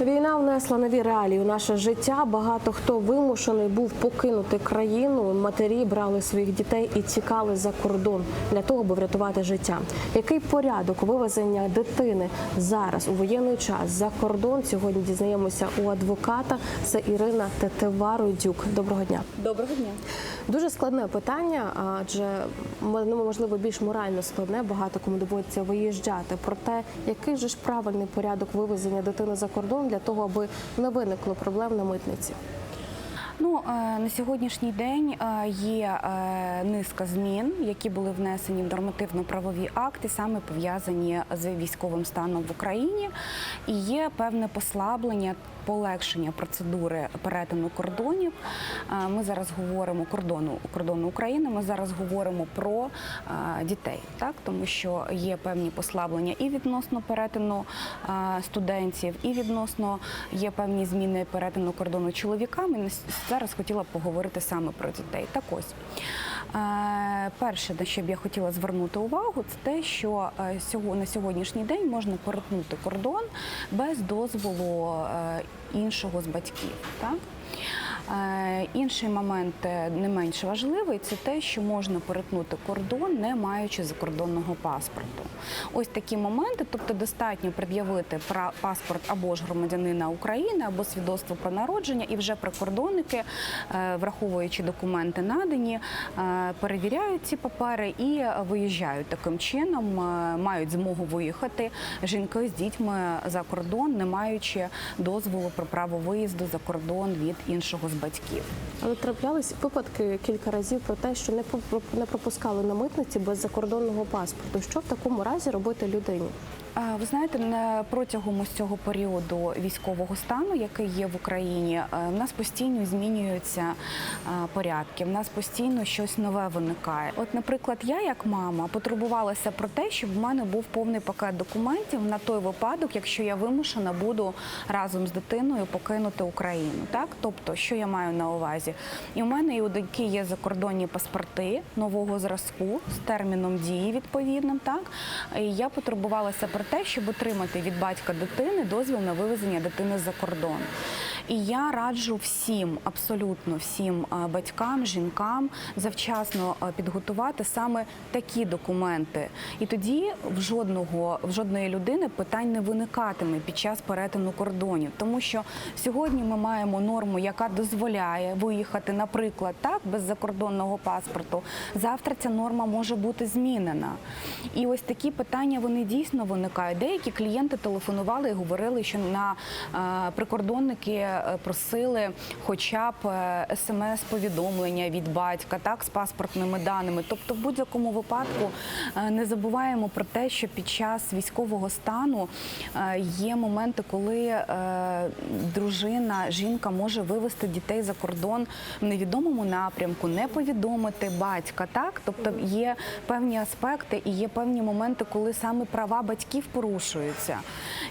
Війна внесла нові реалії у наше життя. Багато хто вимушений був покинути країну. Матері брали своїх дітей і тікали за кордон для того, аби врятувати життя. Який порядок вивезення дитини зараз у воєнний час за кордон? Сьогодні дізнаємося у адвоката. Це Ірина Тетевародюк. Доброго дня. Доброго дня. Дуже складне питання, адже ну, можливо більш морально складне. Багато кому доводиться виїжджати. Проте, який же ж правильний порядок вивезення дитини за кордон для того, аби не виникло проблем на митниці? Ну е, на сьогоднішній день е, є е, низка змін, які були внесені в нормативно-правові акти, саме пов'язані з військовим станом в Україні, і є певне послаблення. Полегшення процедури перетину кордонів. Ми зараз говоримо кордону кордону України. Ми зараз говоримо про дітей, так тому що є певні послаблення і відносно перетину студентів, і відносно є певні зміни перетину кордону чоловіками. Зараз хотіла б поговорити саме про дітей. Так ось. Е, Перше, на що б я хотіла звернути увагу, це те, що е, на сьогоднішній день можна перетнути кордон без дозволу е, іншого з батьків. Так? Е, Інший момент е, не менш важливий це те, що можна перетнути кордон, не маючи закордонного паспорту. Ось такі моменти, тобто достатньо пред'явити паспорт або ж громадянина України, або свідоцтво про народження, і вже прикордонники, е, враховуючи документи надані, перевіряють ці папери і виїжджають таким чином, мають змогу виїхати жінки з дітьми за кордон, не маючи дозволу про право виїзду за кордон від іншого з батьків. Але траплялись випадки кілька разів про те, що не про- пропускали на митниці без закордонного паспорту. Що в такому разі робити людині? Ви знаєте, протягом ось цього періоду військового стану, який є в Україні, е, в нас постійно змінюються е, порядки. В нас постійно щось нове виникає. От, наприклад, я як мама потурбувалася про те, щоб в мене був повний пакет документів на той випадок, якщо я вимушена буду разом з дитиною покинути Україну. Так, тобто, що я маю на увазі? І у мене і у доньки є закордонні паспорти нового зразку з терміном дії відповідним. Так і я потурбувалася про те, щоб отримати від батька дитини дозвіл на вивезення дитини за кордон. І я раджу всім, абсолютно всім батькам, жінкам завчасно підготувати саме такі документи. І тоді в жодного в жодної людини питань не виникатиме під час перетину кордонів, тому що сьогодні ми маємо норму, яка дозволяє виїхати, наприклад, так без закордонного паспорту. Завтра ця норма може бути змінена. І ось такі питання вони дійсно виникають. Деякі клієнти телефонували і говорили, що на прикордонники просили хоча б е, смс-повідомлення від батька, так з паспортними даними. Тобто, в будь-якому випадку е, не забуваємо про те, що під час військового стану е, є моменти, коли е, дружина, жінка може вивести дітей за кордон в невідомому напрямку, не повідомити батька. Так, тобто є певні аспекти і є певні моменти, коли саме права батьків порушуються.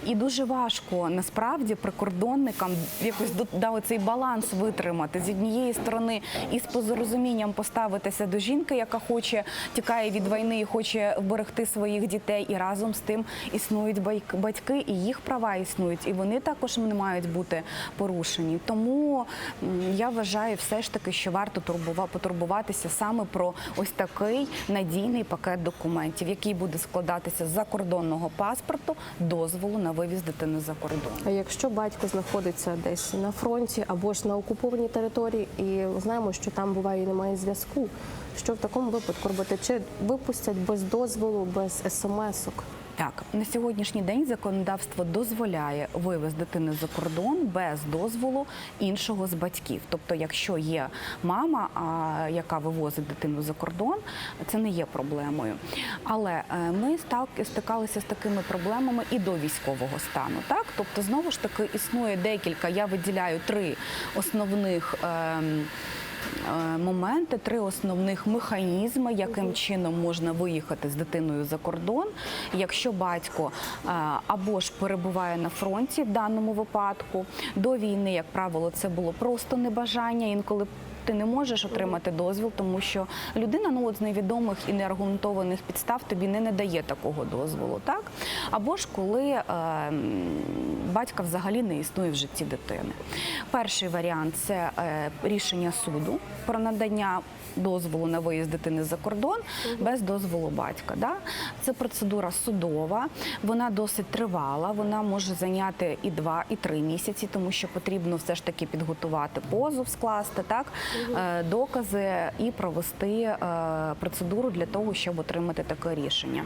І дуже важко насправді прикордонникам якось до- да, цей баланс витримати з однієї сторони і з порозумінням поставитися до жінки, яка хоче тікає від війни і хоче вберегти своїх дітей, і разом з тим існують батьки, і їх права існують, і вони також не мають бути порушені. Тому я вважаю, все ж таки, що варто турбува- потурбуватися саме про ось такий надійний пакет документів, який буде складатися з закордонного паспорту, дозволу на вивіз дитини за кордон. А якщо батько знаходиться десь на фронті або ж на окупованій території, і знаємо, що там буває і немає зв'язку, що в такому випадку робити? Чи випустять без дозволу, без смс-ок? Так, на сьогоднішній день законодавство дозволяє вивез дитини за кордон без дозволу іншого з батьків. Тобто, якщо є мама, яка вивозить дитину за кордон, це не є проблемою. Але е, ми стикалися з такими проблемами і до військового стану. Так, тобто, знову ж таки існує декілька. Я виділяю три основних. е, моменти, три основних механізми, яким чином можна виїхати з дитиною за кордон, якщо батько е, або ж перебуває на фронті в даному випадку. До війни, як правило, це було просто небажання. Інколи ти не можеш отримати дозвіл, тому що людина ну от з невідомих і неаргументованих підстав тобі не надає такого дозволу, так або ж коли е, батька взагалі не існує в житті дитини. Перший варіант це е, рішення суду про надання дозволу на виїзд дитини за кордон без дозволу батька. Да? Це процедура судова, вона досить тривала, вона може зайняти і два, і три місяці, тому що потрібно все ж таки підготувати позов, скласти так, докази і провести е, процедуру для того, щоб отримати таке рішення.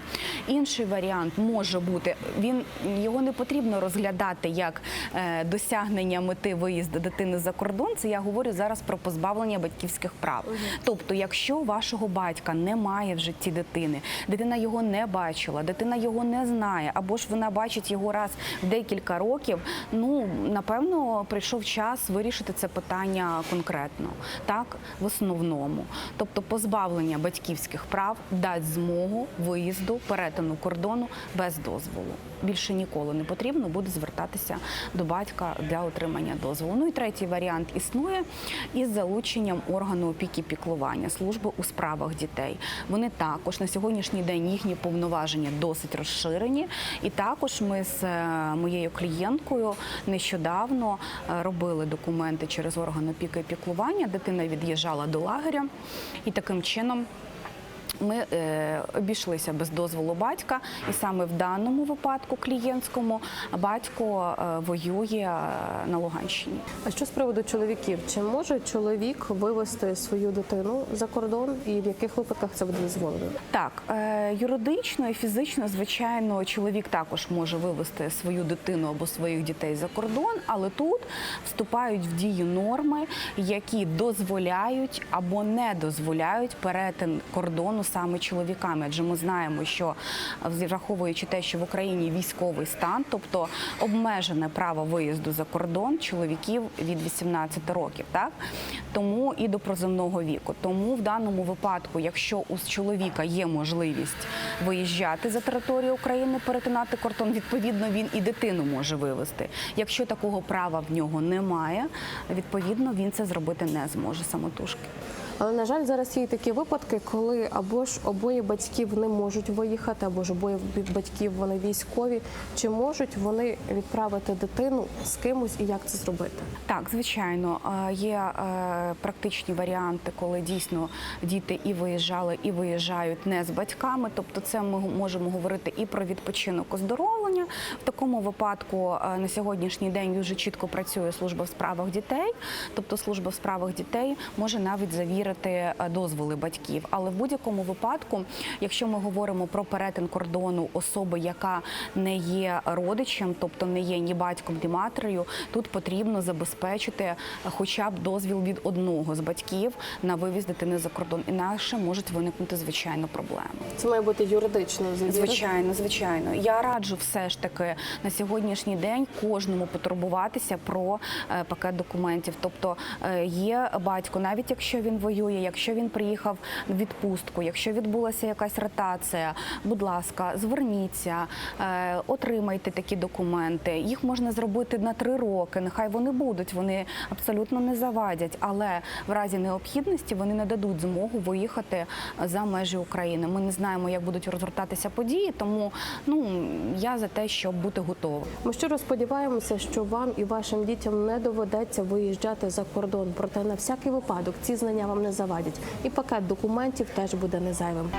Інший варіант може бути, він його не потрібно розглядати як е, досягнення мети виїзду дитини за кордон. Це я говорю зараз про позбавлення батьківських прав. Тобто, якщо вашого батька немає в житті дитини, дитина його не бачила, дитина його не знає, або ж вона бачить його раз в декілька років. Ну напевно, прийшов час вирішити це питання конкретно, так в основному. Тобто, позбавлення батьківських прав дасть змогу виїзду, перетину кордону без дозволу. Більше ніколи не потрібно буде звертатися до батька для отримання дозволу. Ну і третій варіант існує із залученням органу опіки піклування служби у справах дітей. Вони також на сьогоднішній день їхні повноваження досить розширені. І також ми з е, моєю клієнткою нещодавно е, робили документи через орган опіки і піклування. Дитина від'їжджала до лагеря, і таким чином. Ми е, обійшлися без дозволу батька, і саме в даному випадку клієнтському батько е, воює е, на Луганщині. А що з приводу чоловіків? Чи може чоловік вивести свою дитину за кордон, і в яких випадках це буде дозволено? Так, е, юридично і фізично, звичайно, чоловік також може вивести свою дитину або своїх дітей за кордон, але тут вступають в дію норми, які дозволяють або не дозволяють перетин кордону саме чоловіками. Адже ми знаємо, що е, враховуючи те, що в Україні військовий стан, тобто обмежене право виїзду за кордон чоловіків від 18 років, так тому і до проземного віку. Тому в даному випадку, якщо у чоловіка є можливість виїжджати за територію України, перетинати кордон, відповідно він і дитину може вивезти. Якщо такого права в нього немає, відповідно він це зробити не зможе самотужки. Але на жаль, зараз є такі випадки, коли або ж обоє батьків не можуть виїхати, або ж обоє батьків вони військові. Чи можуть вони відправити дитину з кимось і як це зробити? Так, звичайно, є е, практичні варіанти, коли дійсно діти і виїжджали, і виїжджають не з батьками. Тобто, це ми можемо говорити і про відпочинок оздоровлення. В такому випадку е, на сьогоднішній день дуже чітко працює служба в справах дітей. Тобто, служба в справах дітей може навіть завірити е, дозволи батьків. Але в будь-якому випадку, якщо ми говоримо про перетин кордону особи, яка не є родичем, тобто не є ні батьком, ні матерею, тут потрібно забезпечити хоча б дозвіл від одного з батьків на вивіз дитини за кордон. Інакше можуть виникнути звичайно проблеми. Це має бути юридично? Звичайно, звичайно. Я раджу все ж таки на сьогоднішній день кожному потурбуватися про е, пакет документів. Тобто е, є батько, навіть якщо він воює, якщо він приїхав в відпустку, якщо відбулася якась ротація, будь ласка, зверніться, е, отримайте такі документи. Їх можна зробити на три роки. Нехай вони будуть, вони абсолютно не завадять, але в разі необхідності вони не дадуть змогу виїхати за межі України. Ми не знаємо, як будуть розгортатися події, тому ну я за те, щоб бути готовим. Ми щиро сподіваємося, що вам і вашим дітям не доведеться виїжджати за кордон. Проте на всякий випадок ці знання вам не завадять, і пакет документів теж буде не зайвим.